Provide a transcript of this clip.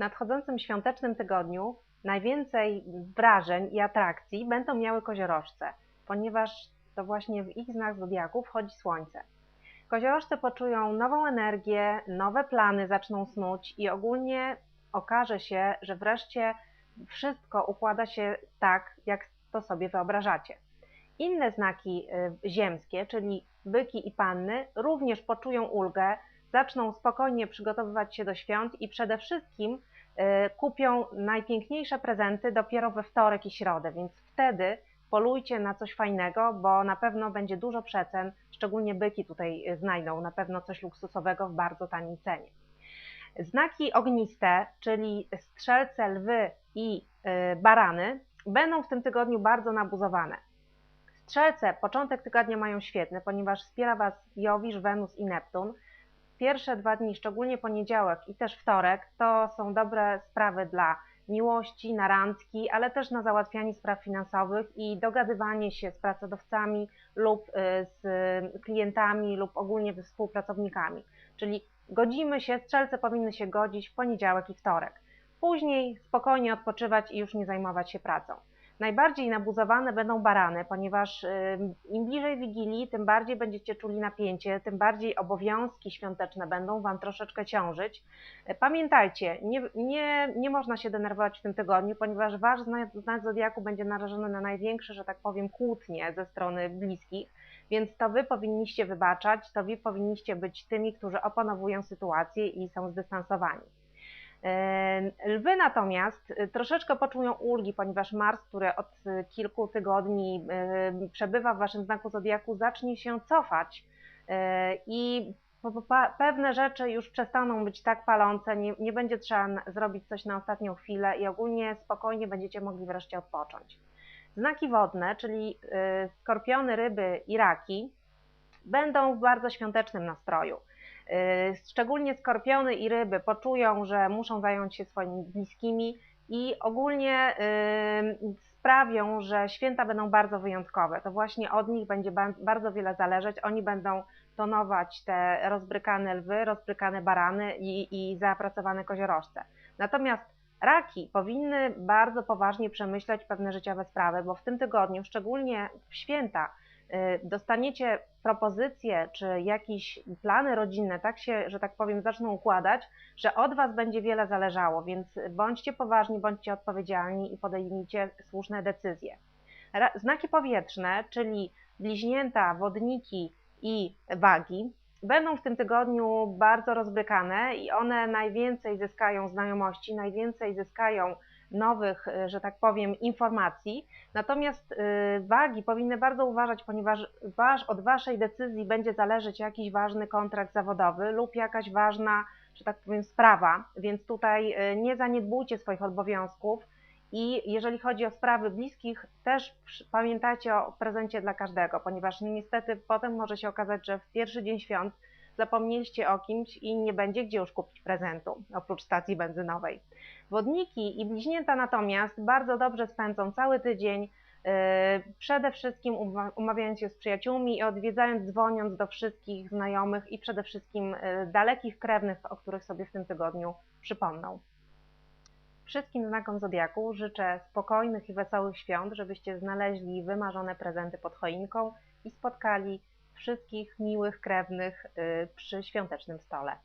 nadchodzącym świątecznym tygodniu najwięcej wrażeń i atrakcji będą miały koziorożce, ponieważ to właśnie w ich znak zodiaku wchodzi słońce. Koziorożce poczują nową energię, nowe plany zaczną snuć i ogólnie okaże się, że wreszcie wszystko układa się tak, jak to sobie wyobrażacie. Inne znaki y, ziemskie, czyli byki i panny, również poczują ulgę, zaczną spokojnie przygotowywać się do świąt i przede wszystkim kupią najpiękniejsze prezenty dopiero we wtorek i środę, więc wtedy polujcie na coś fajnego, bo na pewno będzie dużo przecen, szczególnie byki tutaj y, znajdą na pewno coś luksusowego w bardzo taniej cenie. Znaki ogniste, czyli strzelce, lwy i barany, będą w tym tygodniu bardzo nabuzowane. Strzelce, początek tygodnia mają świetny, ponieważ wspiera Was Jowisz, Wenus i Neptun. Pierwsze dwa dni, szczególnie poniedziałek i też wtorek, to są dobre sprawy dla miłości, na randki, ale też na załatwianie spraw finansowych i dogadywanie się z pracodawcami lub y, z klientami lub ogólnie ze współpracownikami. Czyli godzimy się, strzelce powinny się godzić w poniedziałek i wtorek. Później spokojnie odpoczywać i już nie zajmować się pracą. Najbardziej nabuzowane będą barany, ponieważ im bliżej Wigilii, tym bardziej będziecie czuli napięcie, tym bardziej obowiązki świąteczne będą Wam troszeczkę ciążyć. Pamiętajcie, nie, nie, nie można się denerwować w tym tygodniu, ponieważ Wasz znak Zodiaku będzie narażony na największe, że tak powiem, kłótnie ze strony bliskich, więc to Wy powinniście wybaczać, to Wy powinniście być tymi, którzy opanowują sytuację i są zdystansowani. Lwy natomiast y, troszeczkę poczują ulgi, ponieważ Mars, który od y, kilku tygodni przebywa w waszym znaku zodiaku, zacznie się cofać y, i pewne rzeczy już przestaną być tak palące, nie, nie będzie trzeba zrobić coś na ostatnią chwilę i ogólnie spokojnie będziecie mogli wreszcie odpocząć. Znaki wodne, czyli skorpiony, ryby i raki, będą w bardzo świątecznym nastroju. Y, szczególnie skorpiony i ryby poczują, że muszą zająć się swoimi bliskimi i ogólnie y, sprawią, że święta będą bardzo wyjątkowe. To właśnie od nich będzie bardzo wiele zależeć. Oni będą tonować te rozbrykane lwy, rozbrykane barany i, i zapracowane koziorożce. Natomiast raki powinny bardzo poważnie przemyśleć pewne życiowe sprawy, bo w tym tygodniu, szczególnie w święta, dostaniecie propozycje czy jakieś plany rodzinne, tak się, że tak powiem, zaczną układać, że od Was będzie wiele zależało, więc bądźcie poważni, bądźcie odpowiedzialni i podejmijcie słuszne decyzje. Znaki powietrzne, czyli bliźnięta, wodniki i wagi, będą w tym tygodniu bardzo rozbrykane i one najwięcej zyskają znajomości, najwięcej zyskają nowych, e, że tak powiem, informacji. Natomiast e, wagi powinny bardzo uważać, ponieważ wasz, od Waszej decyzji będzie zależeć jakiś ważny kontrakt zawodowy lub jakaś ważna, że tak powiem, sprawa, więc tutaj e, nie zaniedbujcie swoich obowiązków. I jeżeli chodzi o sprawy bliskich, też pamiętajcie o prezencie dla każdego, ponieważ niestety potem może się okazać, że w pierwszy dzień świąt zapomnieliście o kimś i nie będzie gdzie już kupić prezentu, oprócz stacji benzynowej. Wodniki i bliźnięta natomiast bardzo dobrze spędzą cały tydzień, yy, przede wszystkim umawiając się z przyjaciółmi i odwiedzając, dzwoniąc do wszystkich znajomych i przede wszystkim yy, dalekich krewnych, o których sobie w tym tygodniu przypomną. Wszystkim znakom Zodiaku życzę spokojnych i wesołych świąt, żebyście znaleźli wymarzone prezenty pod choinką i spotkali wszystkich miłych krewnych y, przy świątecznym stole.